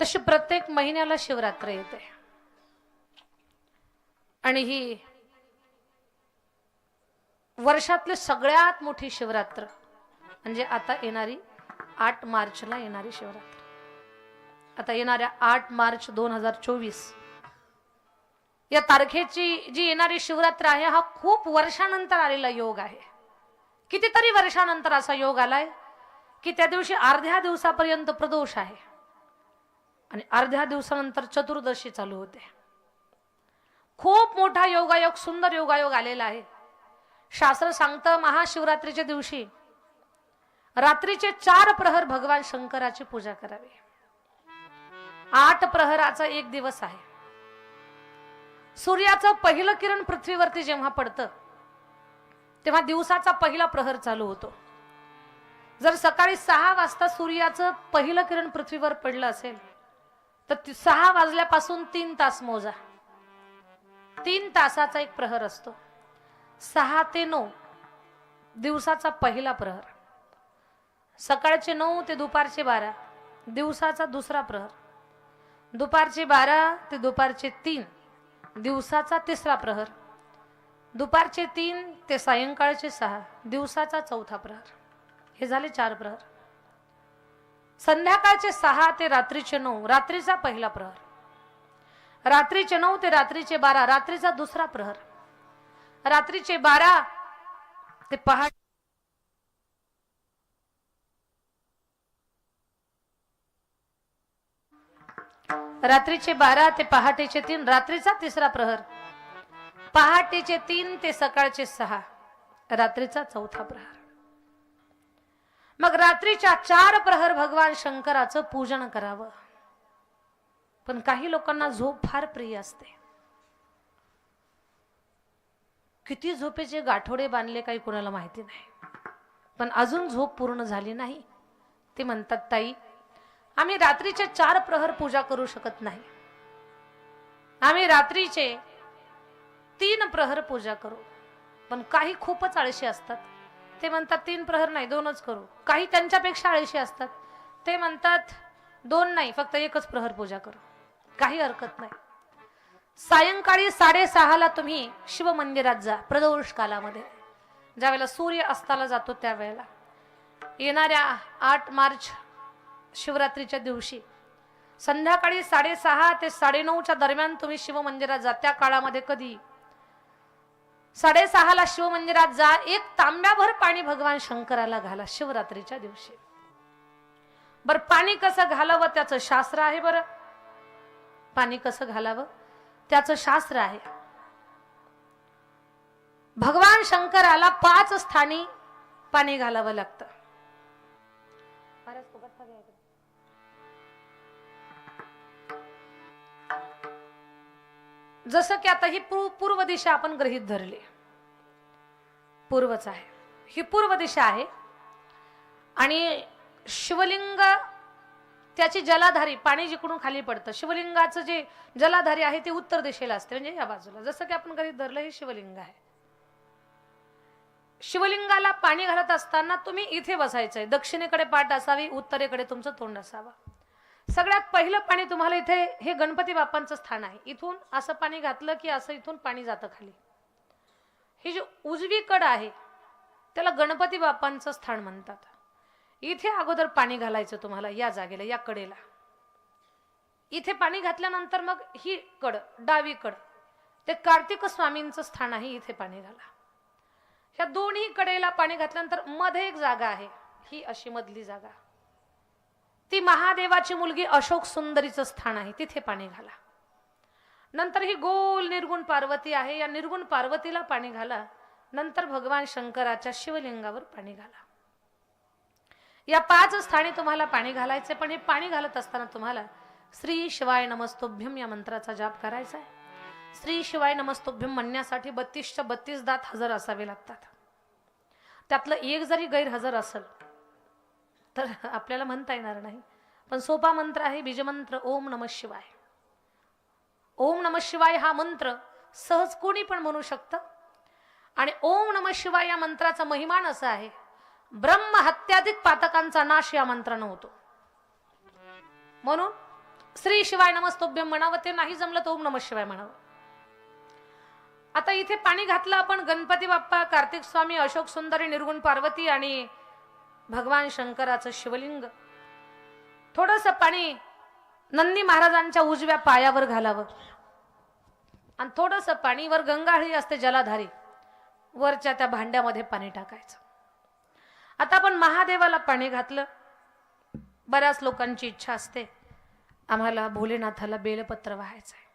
तशी प्रत्येक महिन्याला शिवरात्र येते. आणि ही वर्षातली सगळ्यात मोठी शिवरात्र म्हणजे आता येणारी आठ मार्चला येणारी शिवरात्र. आता येणाऱ्या आठ मार्च दोन हजार चोवीस. या तारखेची जी येणारी शिवरात्र आहे हा खूप वर्षानंतर आलेला योग आहे. कितीतरी वर्षानंतर असा योग आलाय की त्या दिवशी अर्ध्या दिवसापर्यंत प्रदोष आहे. आणि अर्ध्या दिवसानंतर चतुर्दशी चालू होते. खूप मोठा योगायोग सुंदर योगायोग आलेला आहे. शास्त्र सांगतं महाशिवरात्रीच्या दिवशी रात्रीचे चार प्रहर भगवान शंकराची पूजा करावी. आठ प्रहराचा एक दिवस आहे. सूर्याचं पहिलं किरण पृथ्वीवरती जेव्हा पडतं तेव्हा दिवसाचा पहिला प्रहर चालू होतो. जर सकाळी सहा वाजता सूर्याचं पहिलं किरण पृथ्वीवर पडलं असेल तर सहा वाजल्यापासून तीन तास मोजा. तीन तासाचा एक प्रहर असतो. सहा ते नऊ दिवसाचा पहिला प्रहर. सकाळचे नऊ ते दुपारचे बारा दिवसाचा दुसरा प्रहर. दुपारचे बारा ते दुपारचे तीन दिवसाचा तिसरा प्रहर. दुपारचे तीन ते सायंकाळचे सहा दिवसाचा चौथा प्रहर. हे झाले चार प्रहर. संध्याकाळचे सहा ते रात्रीचे नऊ रात्रीचा पहिला प्रहर. रात्रीचे नऊ ते रात्रीचे बारा रात्रीचा दुसरा प्रहर. रात्रीचे बारा ते पहाट रात्रीचे बारा ते पहाटेचे तीन रात्रीचा तिसरा प्रहर. पहाटेचे तीन ते सकाळचे सहा रात्रीचा चौथा प्रहर. मग रात्रीच्या चार प्रहर भगवान शंकराचं पूजन करावं. पण काही लोकांना झोप फार प्रिय असते. किती झोपेचे गाठोडे बांधले काही कोणाला माहिती नाही. पण अजून झोप पूर्ण झाली नाही. ते म्हणतात ताई आम्ही रात्रीचे चार प्रहर पूजा करू शकत नाही. आम्ही रात्रीचे तीन प्रहर पूजा करू. पण काही खूपच आळशी असतात. ते म्हणतात तीन प्रहर नाही दोनच करू. काही त्यांच्यापेक्षा आळशी असतात. ते म्हणतात दोन नाही फक्त एकच प्रहर पूजा करू. काही हरकत नाही. सायंकाळी साडेसहाला तुम्ही शिवमंदिरात जा प्रदोष कालामध्ये. ज्यावेळेला सूर्य अस्ताला जातो त्यावेळेला. येणाऱ्या आठ मार्च शिवरात्रीच्या दिवशी संध्याकाळी साडेसहा ते साडेनऊच्या दरम्यान तुम्ही शिवमंदिरात जा. त्या काळामध्ये कधी साडेसहाला शिवमंदिरात जा एक तांब्याभर पाणी भगवान शंकराला घाला शिवरात्रीच्या दिवशी. बर पाणी कसं घालावं त्याचं शास्त्र आहे बरं. पाणी कसं घालावं त्याचं शास्त्र आहे. भगवान शंकराला पाच स्थानी पाणी घालावं लागतं. जसं की आता ही पूर्व पूर्व दिशा आपण गृहित धरली. पूर्वच आहे. ही पूर्व दिशा आहे. आणि शिवलिंग त्याची जलाधारी पाणी जिकडून खाली पडतं शिवलिंगाचं जे जलाधारी आहे ते उत्तर दिशेला असते म्हणजे या बाजूला. जसं की आपण गृहीत धरलं हे शिवलिंग आहे. शिवलिंगाला पाणी घालत असताना तुम्ही इथे बसायचंय. दक्षिणेकडे पाठ असावी उत्तरेकडे तुमचं तोंड असावं. सगळ्यात पहिलं पाणी तुम्हाला इथे हे गणपती बाप्पांचं स्थान आहे. इथून असं पाणी घातलं की असं इथून पाणी जातं खाली. ही जी उजवी कड आहे त्याला गणपती बाप्पांचं स्थान म्हणतात. इथे अगोदर पाणी घालायचं तुम्हाला या जागेला या कडेला. इथे पाणी घातल्यानंतर मग ही कड डावी कड ते कार्तिक स्वामींचं स्थान आहे इथे पाणी घाला. ह्या दोन्ही कडेला पाणी घातल्यानंतरमध्ये एक जागा आहे ही अशी मधली जागा. ती महादेवाची मुलगी अशोक सुंदरीचं स्थान आहे. तिथे पाणी घाला. नंतर ही गोल निर्गुण पार्वती आहे. या निर्गुण पार्वतीला पाणी घाला. नंतर भगवान शंकराच्या शिवलिंगावर पाणी घाला. या पाच स्थानी तुम्हाला पाणी घालायचे पण हे पाणी घालत असताना तुम्हाला श्री शिवाय नमस्तोभ्यम या मंत्राचा जाप करायचा आहे श्री शिवाय नमस्तोभ्यम म्हणण्यासाठी बत्तीसच्या बत्तीस दात हजर असावे लागतात. त्यातलं एक जरी गैरहजर असेल तर आपल्याला म्हणता येणार नाही. पण सोपा मंत्र आहे बीजमंत्र ओम नम शिवाय. ओम नम शिवाय हा मंत्र सहज कोणी पण म्हणू शकतं. आणि ओम नम शिवाय या मंत्राचा महिमान असा आहे ब्रह्म हत्याधिक पातकांचा नाश या मंत्रानं होतो. म्हणून श्री शिवाय नमस्तोभ्यम म्हणावं ते नाही जमलं तर ओम नम शिवाय म्हणावं. आता इथे पाणी घातलं आपण गणपती बाप्पा कार्तिक स्वामी अशोक सुंदरी निर्गुण पार्वती आणि भगवान शंकराचं शिवलिंग. थोडस पाणी नंदी महाराजांच्या उजव्या पायावर घालावं. आणि थोडस पाणी वर गंगाळी असते जलाधारी. वरच्या त्या भांड्यामध्ये पाणी टाकायचं. आता आपण महादेवाला पाणी घातलं. बऱ्याच लोकांची इच्छा असते. आम्हाला भोलेनाथाला बेलपत्र व्हायचं आहे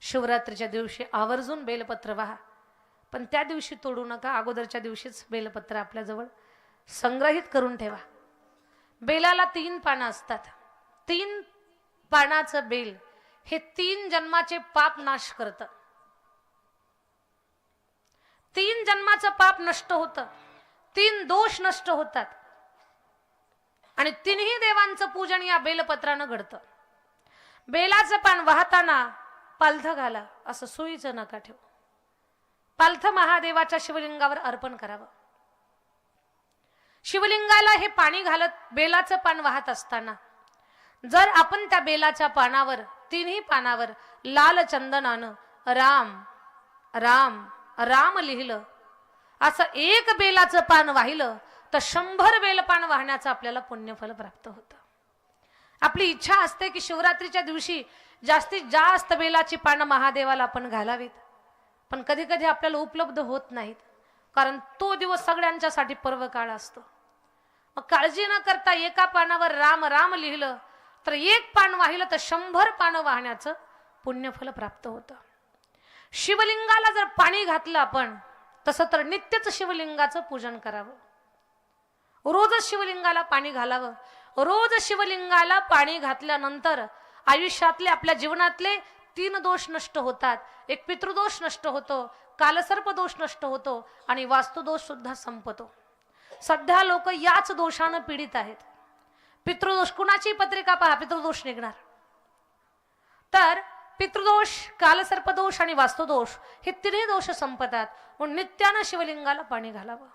शिवरात्रीच्या दिवशी आवर्जून बेलपत्र व्हा. पण त्या दिवशी तोडू नका अगोदरच्या दिवशीच बेलपत्र आपल्याजवळ संग्रहित करून ठेवा. बेलाला तीन पानं असतात. तीन पानाचं बेल हे तीन जन्माचे पाप नाश करतं. तीन जन्माचं पाप नष्ट होतं. तीन दोष नष्ट होतात. आणि तिन्ही देवांचं पूजन या बेलपत्रानं घडतं. बेलाचं पान वाहताना पालथ घाला असं सुईचं नका ठेवू. पालथ महादेवाच्या शिवलिंगावर अर्पण करावं. शिवलिंगाला हे पाणी घालत बेलाचं पान वाहत असताना जर आपण त्या बेलाच्या पानावर तिन्ही पानावर लाल चंदनानं राम राम राम लिहिलं असं एक बेलाचं पान वाहिलं तर शंभर बेलपान वाहण्याचं आपल्याला पुण्यफल प्राप्त होतं. आपली इच्छा असते की शिवरात्रीच्या दिवशी जास्तीत जास्त बेलाची पानं महादेवाला आपण घालावीत. पण कधी कधी आपल्याला उपलब्ध होत नाहीत कारण तो दिवस सगळ्यांच्यासाठी पर्व काळ असतो. मग काळजी न करता एका पानावर राम राम लिहिलं तर एक पान वाहिलं तर शंभर पानं वाहण्याचं पुण्यफल प्राप्त होतं. शिवलिंगाला जर पाणी घातलं आपण तसं तर नित्यच शिवलिंगाचं पूजन करावं. रोजच शिवलिंगाला पाणी घालावं. रोज शिवलिंगाला पाणी घातल्यानंतर आयुष्यातले आपल्या जीवनातले तीन दोष नष्ट होतात. एक पितृदोष नष्ट होतो कालसर्प दोष नष्ट होतो आणि वास्तुदोष सुद्धा संपतो. सध्या लोक याच दोषानं पीडित आहेत. पितृदोष कुणाची पत्रिका पहा पितृदोष निघणार. तर पितृदोष कालसर्पदोष आणि वास्तुदोष हे तिन्ही दोष संपतात. म्हणून नित्यानं शिवलिंगाला पाणी घालावं.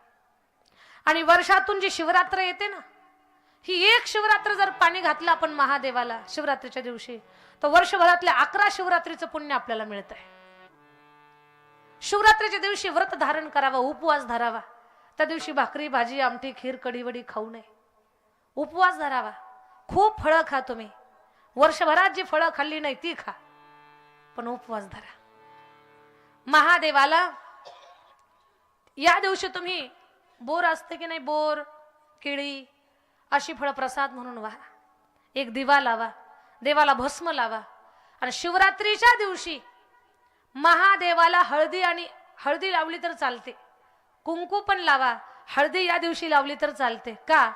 आणि वर्षातून जी शिवरात्र येते ना ही एक शिवरात्र जर पाणी घातलं आपण महादेवाला शिवरात्रीच्या दिवशी तर वर्षभरातल्या अकरा शिवरात्रीचं पुण्य आपल्याला मिळत आहे शिवरात्रीच्या दिवशी व्रत धारण करावा उपवास धरावा. त्या दिवशी भाकरी भाजी आमटी खीर कढीवडी खाऊ नये. उपवास धरावा. खूप फळं खा तुम्ही. वर्षभरात जी फळं खाल्ली नाही ती खा. पण उपवास धरा. महादेवाला या दिवशी तुम्ही बोर असते की नाही बोर केळी अशी फळं प्रसाद म्हणून व्हा. एक दिवा लावा. देवाला भस्म लावा. आणि शिवरात्रीच्या दिवशी महादेवाला हळदी आणि हळदी लावली तर चालते. कुंकू पण लावा. हळदी या दिवशी लावली तर चालते. का?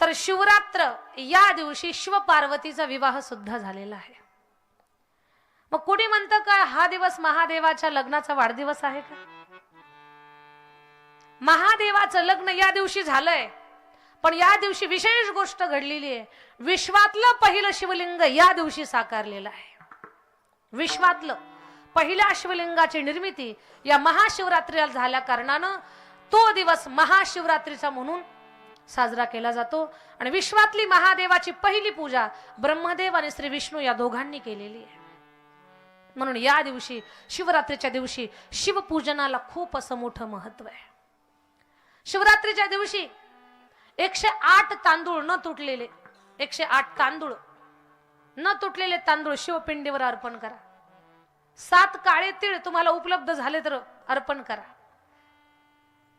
तर शिवरात्र या दिवशी शिव पार्वतीचा विवाह सुद्धा झालेला आहे. मग कुणी म्हणतं का हा दिवस महादेवाच्या लग्नाचा वाढदिवस आहे का? महादेवाचं लग्न या दिवशी झालंय. पण या दिवशी विशेष गोष्ट घडलेली आहे. विश्वातलं पहिलं शिवलिंग या दिवशी साकारलेलं आहे. विश्वातलं. पहिल्या शिवलिंगाची निर्मिती या महाशिवरात्रीला झाल्या कारणानं तो दिवस महाशिवरात्रीचा म्हणून साजरा केला जातो. आणि विश्वातली महादेवाची पहिली पूजा ब्रह्मदेव आणि श्री विष्णू या दोघांनी केलेली आहे. म्हणून या दिवशी शिवरात्रीच्या दिवशी शिवपूजनाला खूप असं मोठं महत्त्व आहे. शिवरात्रीच्या दिवशी एकशे आठ तांदूळ न तुटलेले एकशे आठ तांदूळ न तुटलेले तांदूळ शिवपिंडीवर अर्पण करा. सात काळे तीळ तुम्हाला उपलब्ध झाले तर अर्पण करा.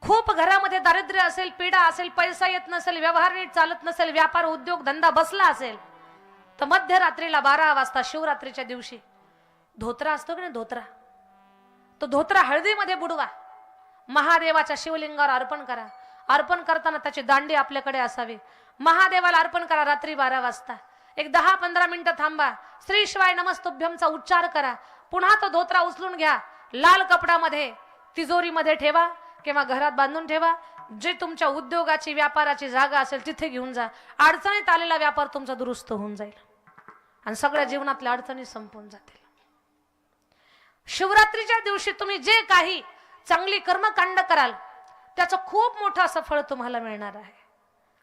खूप घरामध्ये दारिद्र्य असेल पीडा असेल पैसा येत नसेल व्यवहार नीट चालत नसेल व्यापार उद्योग धंदा बसला असेल तर मध्यरात्रीला बारा वाजता शिवरात्रीच्या दिवशी धोत्रा असतो की नाही धोत्रा? तो धोत्रा हळदीमध्ये बुडवा. महादेवाच्या शिवलिंगावर अर्पण करा. अर्पण करताना त्याची दांडी आपल्याकडे असावी. महादेवाला अर्पण करा रात्री बारा वाजता. एक दहा पंधरा मिनिटं थांबा. श्री शिवाय नमस्तुभ्यमचा उच्चार करा. पुन्हा तो धोत्रा उचलून घ्या. लाल कपडामध्ये तिजोरीमध्ये ठेवा किंवा घरात बांधून ठेवा. जे तुमच्या उद्योगाची व्यापाराची जागा असेल तिथे घेऊन जा. अडचणीत आलेला व्यापार तुमचा दुरुस्त होऊन जाईल. आणि सगळ्या जीवनातल्या अडचणी संपून जातील. शिवरात्रीच्या दिवशी तुम्ही जे काही चांगली कर्मकांड कराल त्याचं खूप मोठं असं फळ तुम्हाला मिळणार आहे.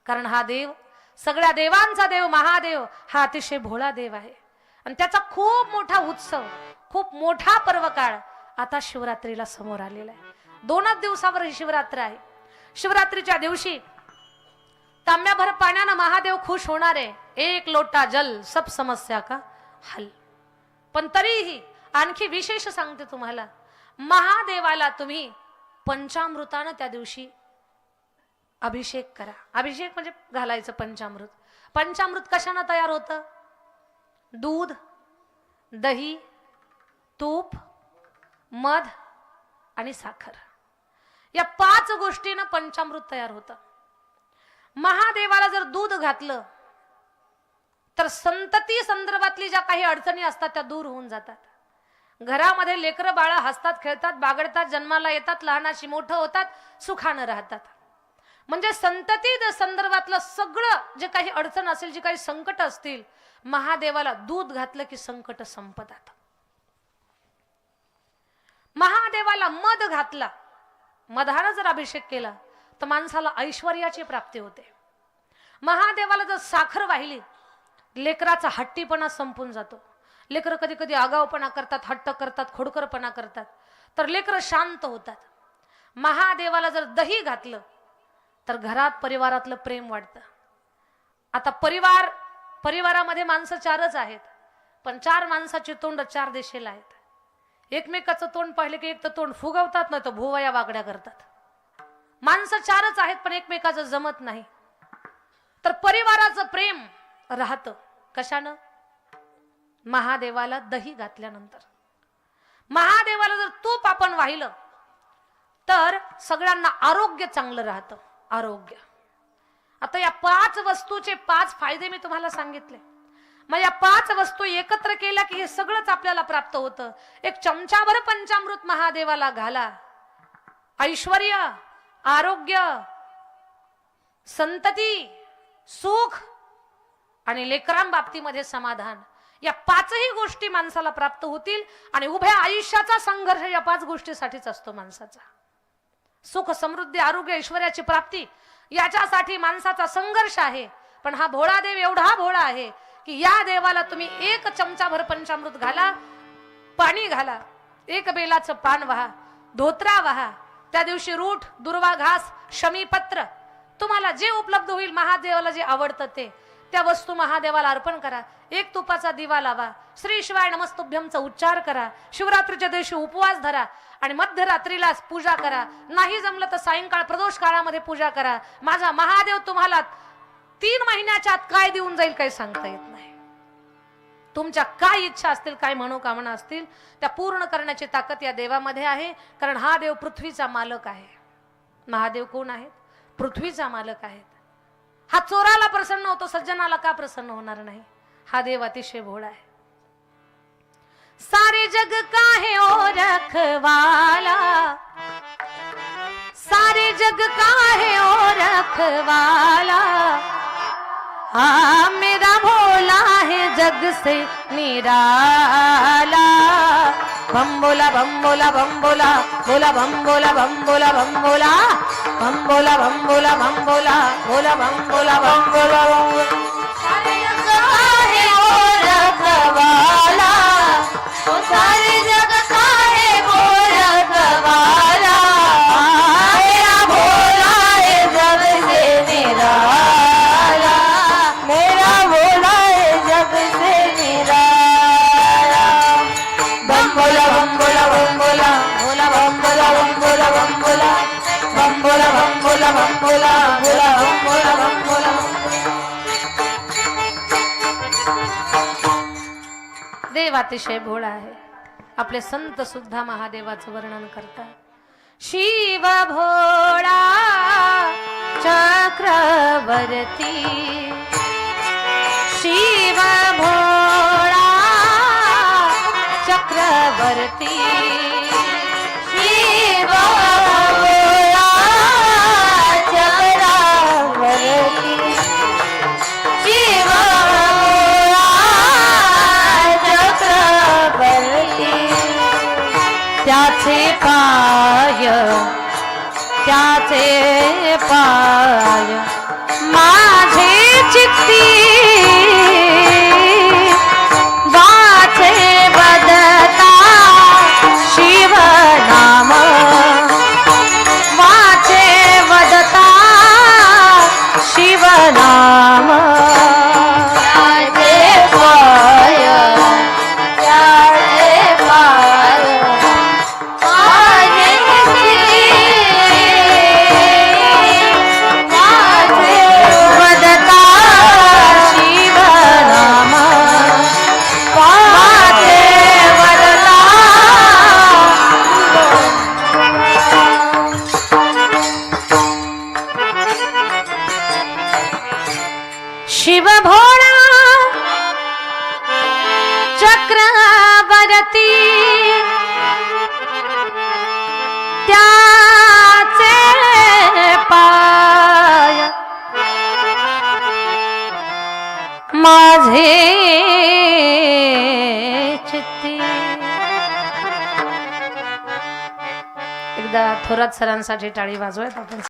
कारण हा देव सगळ्या देवांचा देव महादेव हा अतिशय भोळा देव आहे. आणि त्याचा खूप मोठा उत्सव खूप मोठा पर्व काळ आता शिवरात्रीला समोर आलेला आहे. दोनच दिवसावर ही शिवरात्र आहे. शिवरात्रीच्या दिवशी तांब्याभर पाण्यानं महादेव खुश होणार आहे. एक लोटा जल सब समस्या का हल. पण तरीही आणखी विशेष सांगते तुम्हाला महादेवाला तुम्ही पंचामृतानं त्या दिवशी अभिषेक करा. अभिषेक म्हणजे घालायचं पंचामृत. पंचामृत कशानं तयार होतं? दूध दही तूप मध आणि साखर. या पाच गोष्टीनं पंचामृत तयार होतं. महादेवाला जर दूध घातलं तर संतती संदर्भातली ज्या काही अडचणी असतात त्या दूर होऊन जातात. घरामध्ये लेकरं बाळ हसतात खेळतात बागडतात जन्माला येतात लहानाशी मोठं होतात सुखानं राहतात. म्हणजे संतती द- संदर्भातलं सगळं जे काही अडचण असेल जे काही संकट असतील महादेवाला दूध घातलं की संकट संपतात महादेवाला मध घातला. मधानं जर अभिषेक केला तर माणसाला ऐश्वर्याची प्राप्ती होते. महादेवाला जर साखर वाहिली लेकराचा हट्टीपणा संपून जातो. लेकरं कधी कधी आगाऊपणा करतात हट्ट करतात खोडकरपणा करतात तर लेकरं शांत होतात. महादेवाला जर दही घातलं तर घरात परिवारातलं प्रेम वाढतं. आता परिवार परिवारामध्ये माणसं चारच आहेत. पण चार माणसाची तोंड चार दिशेला आहेत. एकमेकाचं तोंड पाहिले की एक तर तोंड फुगवतात नाही तर भुवया वागड्या करतात. माणसं चारच आहेत पण एकमेकाचं जमत नाही. तर परिवाराचं प्रेम राहतं. कशानं? महादेवाला दही घातल्यानंतर. महादेवाला जर तूप आपण वाहिलं तर सगळ्यांना आरोग्य चांगलं राहतं. आरोग्य. आता या पाच वस्तूचे पाच फायदे मी तुम्हाला सांगितले. मग या पाच वस्तू एकत्र केल्या की हे सगळंच आपल्याला प्राप्त होतं. एक चमचाभर पंचामृत महादेवाला घाला. ऐश्वर आरोग्य संतती सुख आणि लेकरां बाबतीमध्ये समाधान. या पाचही गोष्टी माणसाला प्राप्त होतील आणि उभ्या आयुष्याचा संघर्ष या पाच गोष्टीसाठीच असतो माणसाचा. सुख समृद्धी आरोग्य ऐश्वर्याची प्राप्ती याच्यासाठी माणसाचा संघर्ष आहे. पण हा भोळा देव एवढा भोळा आहे की या देवाला तुम्ही एक चमचाभर पंचामृत घाला पाणी घाला एक बेलाचं पान वहा धोत्रा वहा त्या दिवशी रूठ दुर्वा घास शमीपत्र तुम्हाला जे उपलब्ध होईल महादेवाला जे आवडतं ते. त्या वस्तू महादेवाला अर्पण करा. एक तुपाचा दिवा लावा. श्री शिवाय नमस्तुभ्यमचा उच्चार करा. शिवरात्रीच्या दिवशी उपवास धरा आणि मध्यरात्रीला पूजा करा. नाही जमलं तर सायंकाळ प्रदोष काळामध्ये पूजा करा. माझा महादेव तुम्हाला तीन महिन्याच्या आत काय देऊन जाईल काही सांगता येत नाही. तुमच्या काय इच्छा असतील काय मनोकामना असतील त्या पूर्ण करण्याची ताकद या देवामध्ये आहे. कारण हा देव पृथ्वीचा मालक आहे. महादेव कोण आहेत? पृथ्वीचा मालक आहेत. हा चोराला प्रसन्न होतो सज्जनाला का प्रसन्न होणार नाही? हा देव अतिशय भोळा आहे. सारे जग का है ओ रखवाला सारे जग का है ओ रखवाला हा मेरा भोला है जग से निराला। बम बोला बम बोला बम बोला बोला बम बोला बम बोला बम बोला बम बोला बम बोला बम बोला बोला बोला बोला बोला बोला. देव अतिशय भोळा आहे. आपले संत सुद्धा महादेवाचं वर्णन करतात. शिव भोळा चक्रवर्ती. शिव भोळा चक्रवर्ती. शिव शिव भोळा। चक्रवरती। त्याचे पाय। माझे चित्ती। एकदा थोरात सरांसाठी टाळी वाजवायत आपण.